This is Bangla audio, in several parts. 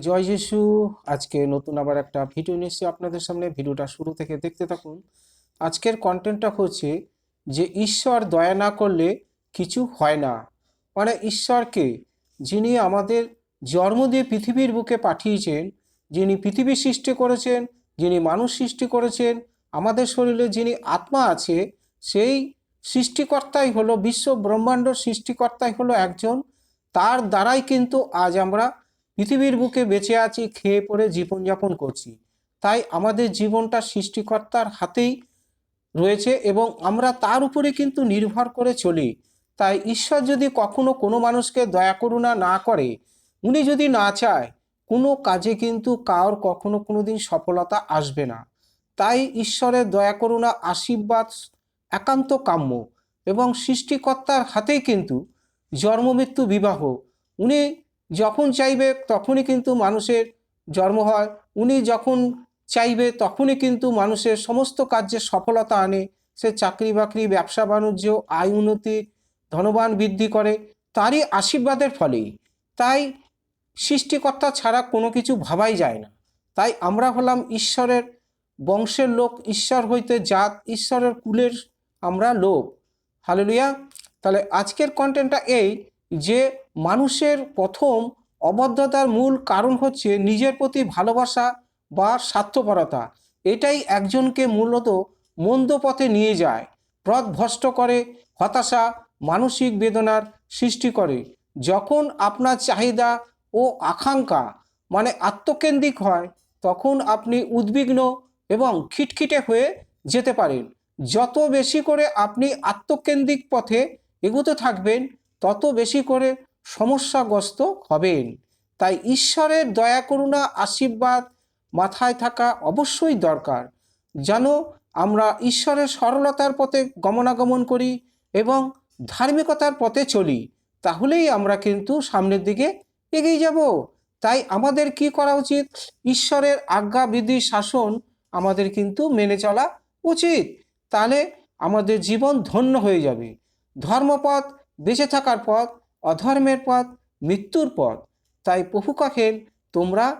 জয় যিশু। আজকে নতুন আবার একটা ভিডিও নিয়ে এসেছি আপনাদের সামনে। ভিডিওটা শুরু থেকে দেখতে থাকুন। আজকের কন্টেন্টটা হচ্ছে যে ঈশ্বর দয়া না করলে কিছু হয় না। মানে ঈশ্বরকে যিনি আমাদের জন্ম দিয়ে পৃথিবীর বুকে পাঠিয়েছেন, যিনি পৃথিবী সৃষ্টি করেছেন, যিনি মানুষ সৃষ্টি করেছেন, আমাদের শরীরে যিনি আত্মা আছে, সেই সৃষ্টিকর্তাই হলো বিশ্ব ব্রহ্মাণ্ড সৃষ্টিকর্তাই হলো একজন। তার দ্বারাই কিন্তু আজ আমরা পৃথিবীর বুকে বেঁচে আছি, খেয়ে পড়ে জীবনযাপন করছি। তাই আমাদের জীবনটা সৃষ্টিকর্তার হাতেই রয়েছে এবং আমরা তার উপরে কিন্তু নির্ভর করে চলি। তাই ঈশ্বর যদি কখনো কোনো মানুষকে দয়া, করুণা না করে, উনি যদি না চায়, কোনো কাজে কিন্তু কার কখনো কোনো দিন সফলতা আসবে না। তাই ঈশ্বরের দয়া, করুণা, আশীর্বাদ একান্ত কাম্য এবং সৃষ্টিকর্তার হাতেই কিন্তু জন্মমৃত্যু বিবাহ। উনি যখন চাইবে তখনই কিন্তু মানুষের জন্ম হয়। উনি যখন চাইবে তখনই কিন্তু মানুষের সমস্ত কার্যে সফলতা আনে। সে চাকরি বাকরি, ব্যবসা বাণিজ্য, আয় উন্নতি, ধনবান বৃদ্ধি করে, তারই আশীর্বাদের ফলেই। তাই সৃষ্টিকর্তা ছাড়া কোনো কিছু ভাবাই যায় না। তাই আমরা হলাম ঈশ্বরের বংশের লোক, ঈশ্বর হইতে জাত, ঈশ্বরের কুলের আমরা লোক। হালেলুয়া। তাহলে আজকের কন্টেন্টটা এই। যে মানুষের প্রথম অবদ্ধতার মূল কারণ হচ্ছে নিজের প্রতি ভালোবাসা বা স্বার্থপরতা। এটাই একজনকে মূলত মন্দ পথে নিয়ে যায়, পথ ভ্রষ্ট করে, হতাশা, মানসিক বেদনার সৃষ্টি করে। যখন আপনার চাহিদা ও আকাঙ্ক্ষা মানে আত্মকেন্দ্রিক হয়, তখন আপনি উদ্বিগ্ন এবং খিটখিটে হয়ে যেতে পারেন। যত বেশি করে আপনি আত্মকেন্দ্রিক পথে এগোতে থাকবেন তত বেশি করে সমস্যাগ্রস্ত হবেন। তাই ঈশ্বরের দয়া, করুণা, আশীর্বাদ মাথায় থাকা অবশ্যই দরকার। যেন আমরা ঈশ্বরের সরলতার পথে গমনাগমন করি এবং ধার্মিকতার পথে চলি, তাহলেই আমরা কিন্তু সামনের দিকে এগিয়ে যাব। তাই আমাদের কি করা উচিত? ঈশ্বরের আজ্ঞা, বিধি, শাসন আমাদের কিন্তু মেনে চলা উচিত। তাহলে আমাদের জীবন ধন্য হয়ে যাবে। ধর্মপথ বেঁচে থাকার পথ, অধর্মের পথ, মৃত্যুর পথ। তাই প্রভু কাকেন তোমরা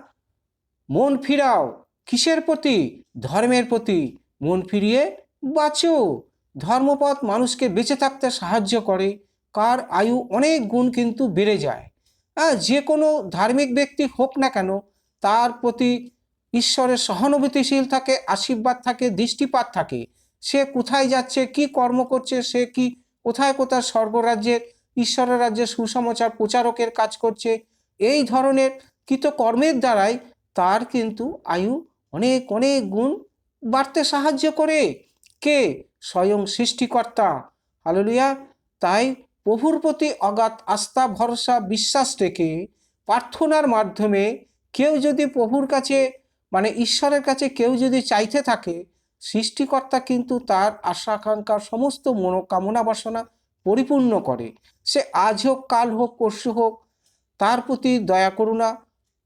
মন ফিরাও, কিসের প্রতি? ধর্মের প্রতি। মন ফিরিয়ে বাঁচো। ধর্মপথ মানুষকে বেঁচে থাকতে সাহায্য করে। কার আয়ু অনেক গুণ কিন্তু বেড়ে যায়। হ্যাঁ যে কোনো ধার্মিক ব্যক্তি হোক না কেন, তার প্রতি ঈশ্বরের সহানুভূতিশীল থাকে, আশীর্বাদ থাকে, দৃষ্টিপাত থাকে। সে কোথায় যাচ্ছে, কি কর্ম করছে, সে কি কোথায় কোথায় স্বর্গরাজ্যের ঈশ্বরের রাজ্যের সুসমাচার প্রচারকের কাজ করছে, এই ধরনের কৃতকর্মের দ্বারাই তার কিন্তু আয়ু অনেক অনেক গুণ বাড়তে সাহায্য করে। কে? স্বয়ং সৃষ্টিকর্তা। হালেলুয়া। তাই প্রভুর প্রতি অগাধ আস্থা, ভরসা, বিশ্বাস রেখে প্রার্থনার মাধ্যমে কেউ যদি প্রভুর কাছে মানে ঈশ্বরের কাছে কেউ যদি চাইতে থাকে সৃষ্টিকর্তা কিন্তু তার আশা আকাঙ্ক্ষার সমস্ত মনোকামনা বাসনা পরিপূর্ণ করে। সে আজ হোক, কাল হোক, পরশু হোক, তার প্রতি দয়া, করুণা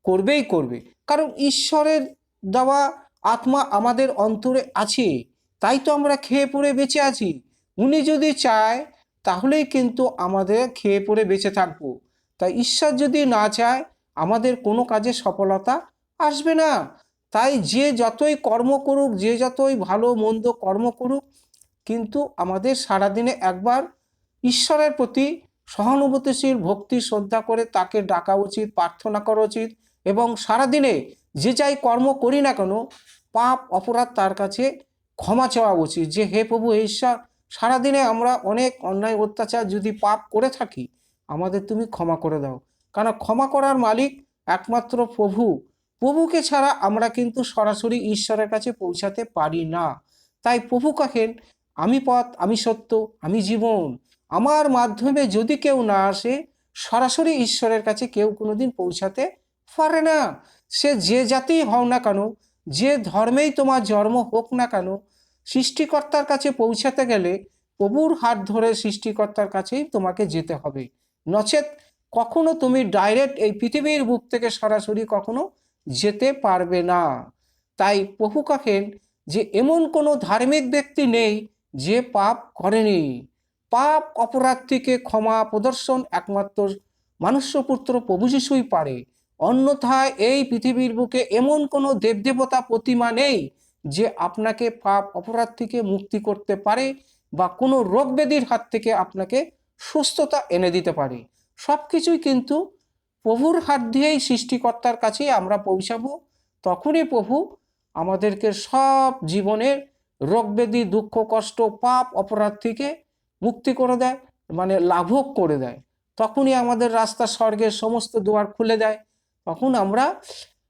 করবেই করবে। কারণ ঈশ্বরের দেওয়া আত্মা আমাদের অন্তরে আছে, তাই তো আমরা খেয়ে পড়ে বেঁচে আছি। উনি যদি চায়, তাহলেই কিন্তু আমাদের খেয়ে পড়ে বেঁচে থাকব। তাই ঈশ্বর যদি না চায়, আমাদের কোনো কাজে সফলতা আসবে না। তাই যে যতই কর্ম করুক, যে যতই ভালো, মন্দ কর্ম করুক, কিন্তু আমাদের সারাদিনে একবার ঈশ্বরের প্রতি সহানুভূতিশীল, ভক্তি, শ্রদ্ধা করে তাকে ডাকা উচিত, প্রার্থনা করা উচিত এবং সারাদিনে যে যাই কর্ম করি না কেন, পাপ, অপরাধ তার কাছে ক্ষমা চাওয়া উচিত। যে হে প্রভু ঈশ্বর, সারাদিনে আমরা অনেক অন্যায়, অত্যাচার যদি পাপ করে থাকি, আমাদের তুমি ক্ষমা করে দাও। কারণ ক্ষমা করার মালিক একমাত্র প্রভু প্রভুকে ছাড়া আমরা কিন্তু সরাসরি ঈশ্বরের কাছে পৌঁছাতে পারি না। তাই প্রভু কাকেন আমি পথ, আমি সত্য, আমি জীবন। আমার মাধ্যমে যদি কেউ না আসে, সরাসরি ঈশ্বরের কাছে কেউ কোনোদিন পৌঁছাতে পারে না। সে যে জাতিই হও না কেন, যে ধর্মেই তোমার জন্ম হোক না কেন, সৃষ্টিকর্তার কাছে পৌঁছাতে গেলে প্রভুর হাত ধরে সৃষ্টিকর্তার কাছেই তোমাকে যেতে হবে। নচেত কখনো তুমি ডাইরেক্ট এই পৃথিবীর বুক থেকে সরাসরি কখনো যেতে পারবে না। তাই প্রভু কাকেন যে এমন কোনো ধার্মিক ব্যক্তি নেই যে পাপ করেনি। পাপ অপরাধ থেকে ক্ষমা প্রদর্শন একমাত্র মানুষ্যপুত্র প্রভু যিশুই পারে। অন্যথায় এই পৃথিবীর বুকে এমন কোনো দেবদেবতা প্রতিমা নেই যে আপনাকে পাপ অপরাধ থেকে মুক্তি করতে পারে বা কোনো রোগ ব্যাধির হাত থেকে আপনাকে সুস্থতা এনে দিতে পারে। সব কিছুই কিন্তু প্রভুর হাত দিয়েই সৃষ্টিকর্তার কাছেই আমরা পৌঁছাবো, তখনই প্রভু আমাদেরকে সব জীবনের রোগ ব্যাধি, দুঃখ, কষ্ট, পাপ, অপরাধ থেকে মুক্তি করে দেয় মানে লাভক করে দেয়। তখনই আমাদের রাস্তা, স্বর্গের সমস্ত দুয়ার খুলে দেয়। তখন আমরা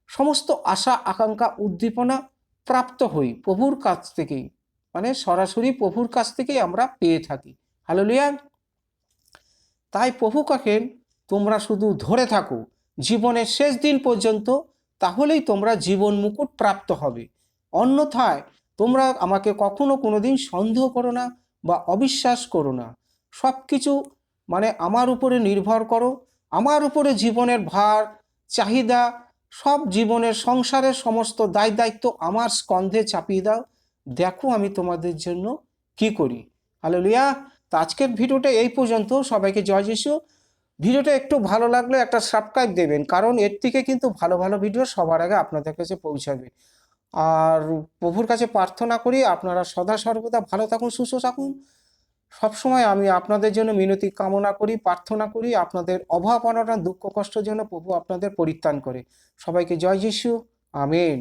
সমস্ত আশা, আকাঙ্ক্ষা, উদ্দীপনা প্রাপ্ত হই প্রভুর কাছ থেকেই। মানে সরাসরি প্রভুর কাছ থেকেই আমরা পেয়ে থাকি। হালেলুয়া তাই প্রভু কাকেন তোমরা শুধু ধরে থাকো, জীবনের শেষ দিন পর্যন্ত তাহলেই তোমরা জীবন মুকুট প্রাপ্ত হবে। অন্যথায় তোমরা আমাকে কখনো কোনো দিন সন্দেহ করো না বা অবিশ্বাস করো না। সব কিছু মানে আমার উপরে নির্ভর করো। আমার উপরে জীবনের ভার, চাহিদা, সব জীবনের সংসারের সমস্ত দায় দায়িত্ব আমার স্কন্ধে চাপিয়ে দাও। দেখো আমি তোমাদের জন্য কি করি। হালেলুয়া তো আজকের ভিডিওটা এই পর্যন্ত। সবাইকে জয় যিশু। ভিডিওটা একটু ভালো লাগলে একটা সাবস্ক্রাইব দেবেন, কারণ এর থেকে কিন্তু ভালো ভালো ভিডিও সবার আগে আপনাদের কাছে পৌঁছাবে। আর প্রভুর কাছে প্রার্থনা করি, আপনারা সদা সর্বদা ভালো থাকুন, সুস্থ থাকুন। সবসময় আমি আপনাদের জন্য মিনতি কামনা করি, প্রার্থনা করি, আপনাদের অভাব অনটন, দুঃখ কষ্টের জন্য প্রভু আপনাদের পরিত্রাণ করে। সবাইকে জয় যিশু, আমেন।